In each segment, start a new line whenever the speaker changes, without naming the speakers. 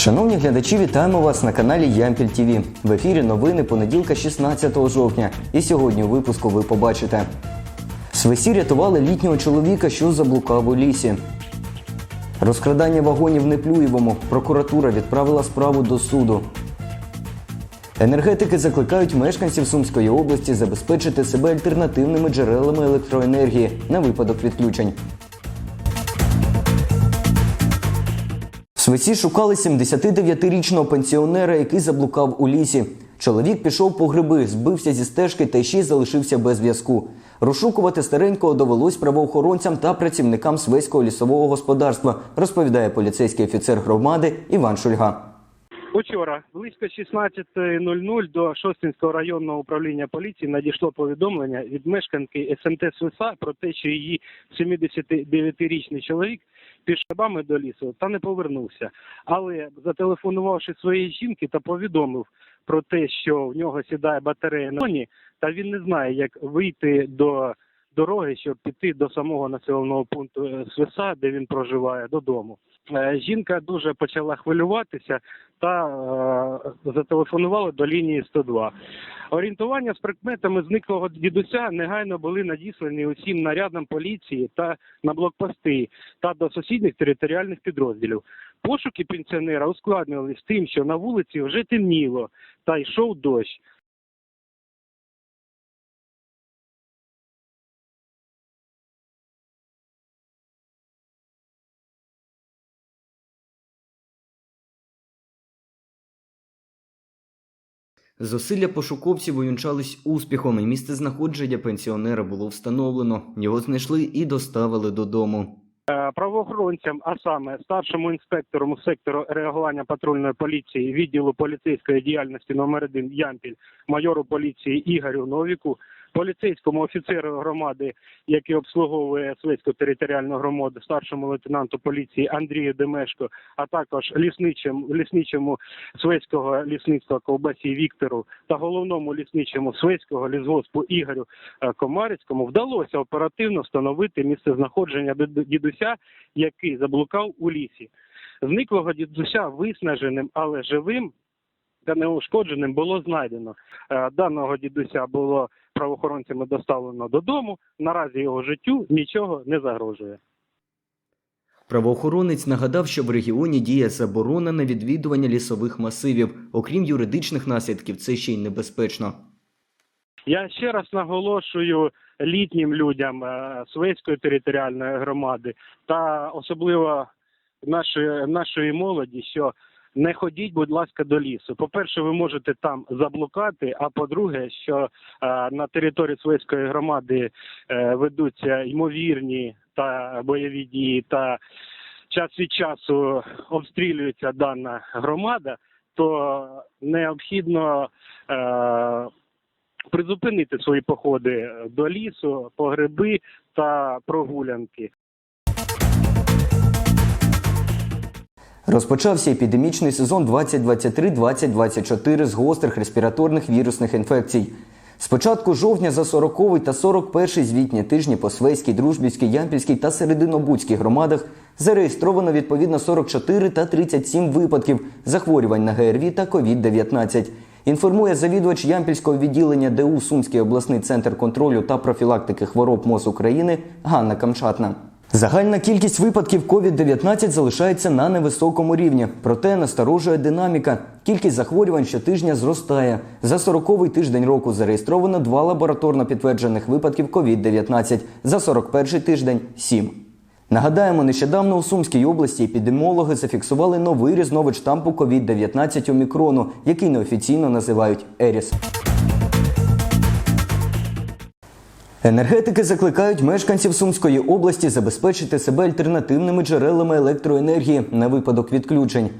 Шановні глядачі, вітаємо вас на каналі Ямпіль ТВ. В ефірі новини понеділка 16 жовтня. І сьогодні у випуску ви побачите. Свисі рятували літнього чоловіка, що заблукав у лісі. Розкрадання вагонів в Неплюєвому. Прокуратура відправила справу до суду. Енергетики закликають мешканців Сумської області забезпечити себе альтернативними джерелами електроенергії на випадок відключень. В Свиці шукали 79-річного пенсіонера, який заблукав у лісі. Чоловік пішов по гриби, збився зі стежки та ще й залишився без зв'язку. Розшукувати старенького довелось правоохоронцям та працівникам Свиського лісового господарства, розповідає поліцейський офіцер громади Іван Шульга.
Учора близько 16.00 до Шостинського районного управління поліції надійшло повідомлення від мешканки СМТ Свиса про те, що її 79-річний чоловік пішов грибами до лісу та не повернувся. Але зателефонувавши своїй жінки та повідомив про те, що в нього сідає батарея на фоні, та він не знає, як вийти до дороги, щоб піти до самого населеного пункту е, Свиса, де він проживає, додому. Е, Жінка дуже почала хвилюватися та е, зателефонувала до лінії 102. Орієнтування з прикметами зниклого дідуся негайно були надіслані усім нарядам поліції та на блокпости та до сусідніх територіальних підрозділів. Пошуки пенсіонера ускладнювалися тим, що на вулиці вже темніло та йшов дощ.
Зусилля пошуковців увінчались успіхом, і місце знаходження пенсіонера було встановлено. Його знайшли і доставили додому.
Е, правоохоронцям, а саме старшому інспектору сектору реагування патрульної поліції відділу поліцейської діяльності номер 1 Ямпіль, майору поліції Ігорю Новіку, поліцейському офіцеру громади, який обслуговує Свейську територіальну громаду, старшому лейтенанту поліції Андрію Демешко, а також лісничому, лісничому Свейського лісництва Ковбасі Віктору та головному лісничому Свейського лісгоспу Ігорю е, Комарицькому вдалося оперативно встановити місце знаходження дідуся, який заблукав у лісі. Зниклого дідуся виснаженим, але живим та неушкодженим було знайдено. Е, Даного дідуся було правоохоронцями доставлено додому. Наразі його життю нічого не загрожує.
Правоохоронець нагадав, що в регіоні діє заборона на відвідування лісових масивів. Окрім юридичних наслідків, це ще й небезпечно.
Я ще раз наголошую літнім людям е, територіальної громади та особливо нашої, нашої молоді, що не ходіть, будь ласка, до лісу. По-перше, ви можете там заблукати. А по-друге, що е, на території Свейської громади е, ведуться ймовірні та бойові дії, та час від часу обстрілюється дана громада, то необхідно. Е, призупинити свої походи до лісу, по гриби та прогулянки.
Розпочався епідемічний сезон 2023-2024 з гострих респіраторних вірусних інфекцій. З початку жовтня за 40 та 41 звітні тижні по Свейській, Дружбівській, Ямпільській та Серединобудській громадах зареєстровано відповідно 44 та 37 випадків захворювань на ГРВІ та COVID-19. Інформує завідувач Ямпільського відділення ДУ Сумський обласний центр контролю та профілактики хвороб МОЗ України Ганна Камчатна. Загальна кількість випадків COVID-19 залишається на невисокому рівні, проте насторожує динаміка. Кількість захворювань щотижня зростає. За 40-й тиждень року зареєстровано два лабораторно підтверджених випадків COVID-19, за 41-й тиждень – 7. Нагадаємо, нещодавно у Сумській області епідеміологи зафіксували новий різновид штампу COVID-19 омікрону, який неофіційно називають Еріс. Енергетики закликають мешканців Сумської області забезпечити себе альтернативними джерелами електроенергії на випадок відключень.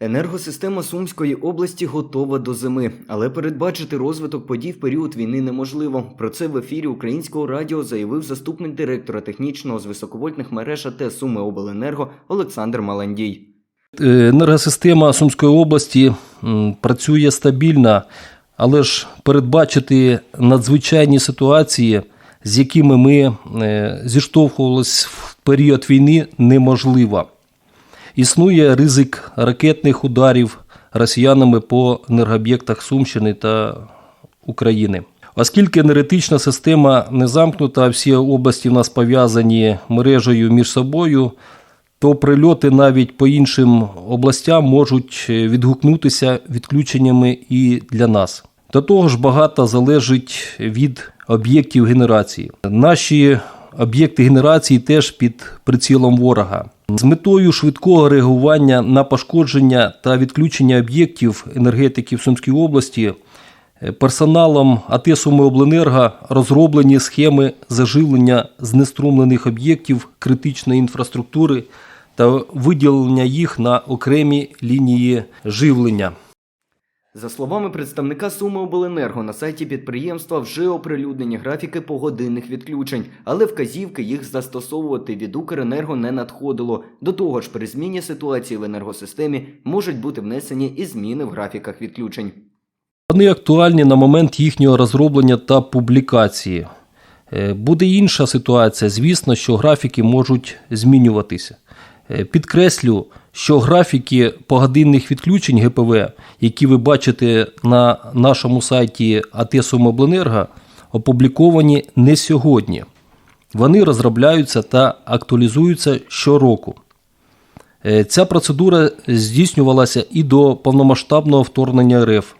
Енергосистема Сумської області готова до зими, але передбачити розвиток подій в період війни неможливо. Про це в ефірі українського радіо заявив заступник директора технічного з високовольтних мереж АТ Суми Обленерго Олександр Маландій.
Е, Енергосистема Сумської області працює стабільно, але ж передбачити надзвичайні ситуації, з якими ми е, зіштовхувалися в період війни, неможливо. Існує ризик ракетних ударів росіянами по енергооб'єктах Сумщини та України. Оскільки енергетична система не замкнута, а всі області в нас пов'язані мережею між собою, то прильоти навіть по іншим областям можуть відгукнутися відключеннями і для нас. До того ж, багато залежить від об'єктів генерації. Наші об'єкти генерації теж під прицілом ворога. З метою швидкого реагування на пошкодження та відключення об'єктів енергетики в Сумській області е, персоналом АТ «Сумиобленерго» розроблені схеми заживлення знеструмлених об'єктів критичної інфраструктури та виділення їх на окремі лінії живлення.
За словами представника Суми Обленерго, на сайті підприємства вже оприлюднені графіки погодинних відключень, але вказівки їх застосовувати від Укренерго не надходило. До того ж, при зміні ситуації в енергосистемі можуть бути внесені і зміни в графіках відключень.
Вони актуальні на момент їхнього розроблення та публікації. Е, Буде інша ситуація. Звісно, що графіки можуть змінюватися. Е, Підкреслю, що графіки погодинних відключень ГПВ, які ви бачите на нашому сайті АТ «Сумобленерго», опубліковані не сьогодні. Вони розробляються та актуалізуються щороку. Е, Ця процедура здійснювалася і до повномасштабного вторгнення РФ.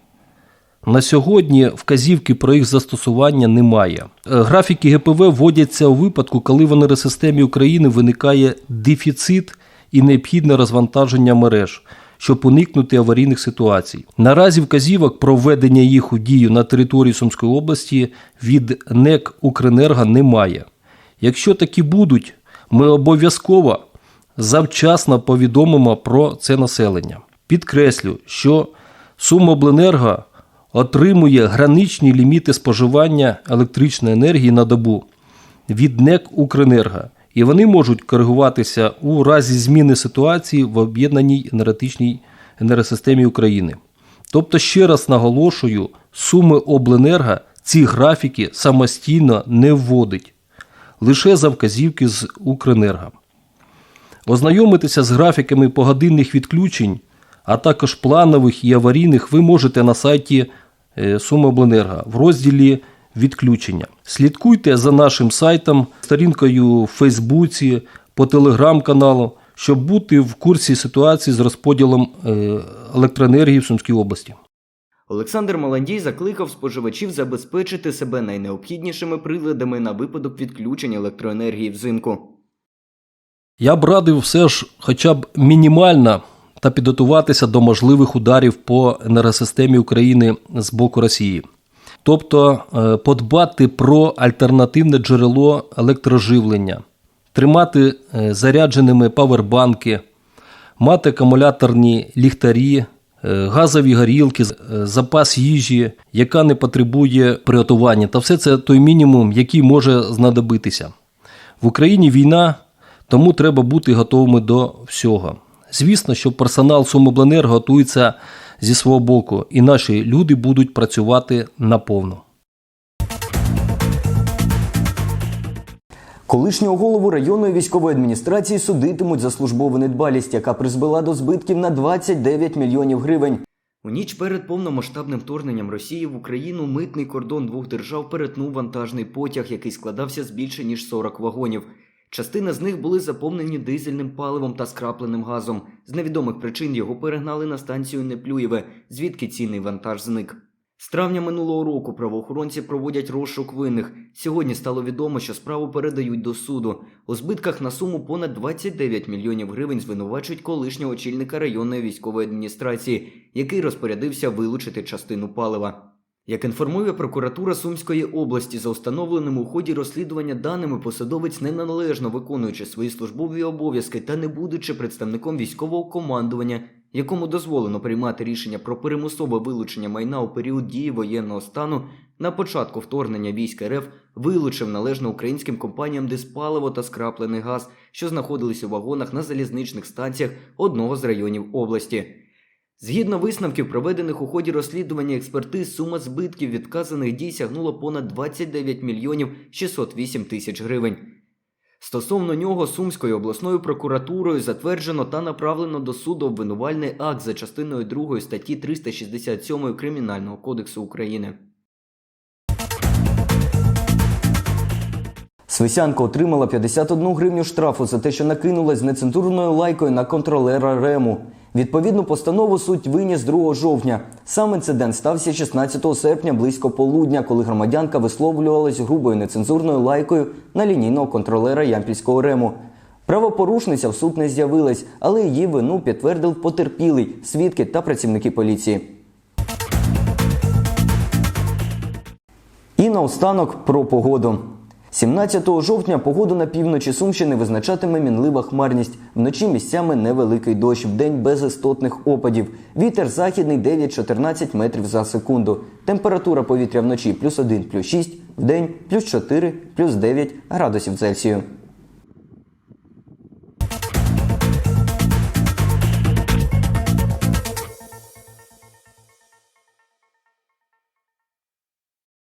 На сьогодні вказівки про їх застосування немає. Е, Графіки ГПВ вводяться у випадку, коли в енергосистемі України виникає дефіцит і необхідне розвантаження мереж, щоб уникнути аварійних ситуацій. Наразі вказівок про введення їх у дію на території Сумської області від НЕК Укренерго немає. Якщо такі будуть, ми обов'язково завчасно повідомимо про це населення. Підкреслю, що Сумобленерго отримує граничні ліміти споживання електричної енергії на добу від НЕК Укренерго, і вони можуть коригуватися у разі зміни ситуації в об'єднаній енергетичній енергосистемі України. Тобто, ще раз наголошую, суми обленерго ці графіки самостійно не вводить, лише за вказівки з Укренерго. Ознайомитися з графіками погодинних відключень, а також планових і аварійних ви можете на сайті Сумобленерго в розділі відключення. Слідкуйте за нашим сайтом, сторінкою в Фейсбуці, по телеграм-каналу, щоб бути в курсі ситуації з розподілом е, електроенергії в Сумській області.
Олександр Маландій закликав споживачів забезпечити себе найнеобхіднішими приладами на випадок відключення електроенергії взимку.
Я б радив все ж хоча б мінімально та підготуватися до можливих ударів по енергосистемі України з боку Росії. Тобто е, подбати про альтернативне джерело електроживлення, тримати е, зарядженими павербанки, мати акумуляторні ліхтарі, е, газові горілки, запас їжі, яка не потребує приготування. Та все це той мінімум, який може знадобитися. В Україні війна, тому треба бути готовими до всього. Звісно, що персонал Сумобленерго готується зі свого боку, і наші люди будуть працювати наповну.
Колишнього голову районної військової адміністрації судитимуть за службову недбалість, яка призвела до збитків на 29 мільйонів гривень. У ніч перед повномасштабним вторгненням Росії в Україну митний кордон двох держав перетнув вантажний потяг, який складався з більше ніж 40 вагонів. Частина з них були заповнені дизельним паливом та скрапленим газом. З невідомих причин його перегнали на станцію Неплюєве, звідки цінний вантаж зник. З травня минулого року правоохоронці проводять розшук винних. Сьогодні стало відомо, що справу передають до суду. У збитках на суму понад 29 мільйонів гривень звинувачують колишнього очільника районної військової адміністрації, який розпорядився вилучити частину палива. Як інформує прокуратура Сумської області, за установленими у ході розслідування даними посадовець неналежно виконуючи свої службові обов'язки та не будучи представником військового командування, якому дозволено приймати рішення про примусове вилучення майна у період дії воєнного стану, на початку вторгнення військ РФ вилучив належно українським компаніям диспаливо та скраплений газ, що знаходились у вагонах на залізничних станціях одного з районів області. Згідно висновків, проведених у ході розслідування експертиз, сума збитків від вказаних дій сягнула понад 29 мільйонів 608 тисяч гривень. Стосовно нього Сумською обласною прокуратурою затверджено та направлено до суду обвинувальний акт за частиною 2 статті 367 Кримінального кодексу України. Свисянка отримала 51 гривню штрафу за те, що накинулась з нецензурною лайкою на контролера Рему. Відповідну постанову суд виніс 2 жовтня. Сам інцидент стався 16 серпня близько полудня, коли громадянка висловлювалась грубою нецензурною лайкою на лінійного контролера Ямпільського Рему. Правопорушниця в суд не з'явилась, але її вину підтвердив потерпілий, свідки та працівники поліції. І наостанок про погоду. 17 жовтня погоду на півночі Сумщини визначатиме мінлива хмарність. Вночі місцями невеликий дощ, вдень без істотних опадів. Вітер західний 9-14 метрів за секунду. Температура повітря вночі плюс 1, плюс 6, вдень плюс 4, плюс 9 градусів Цельсію.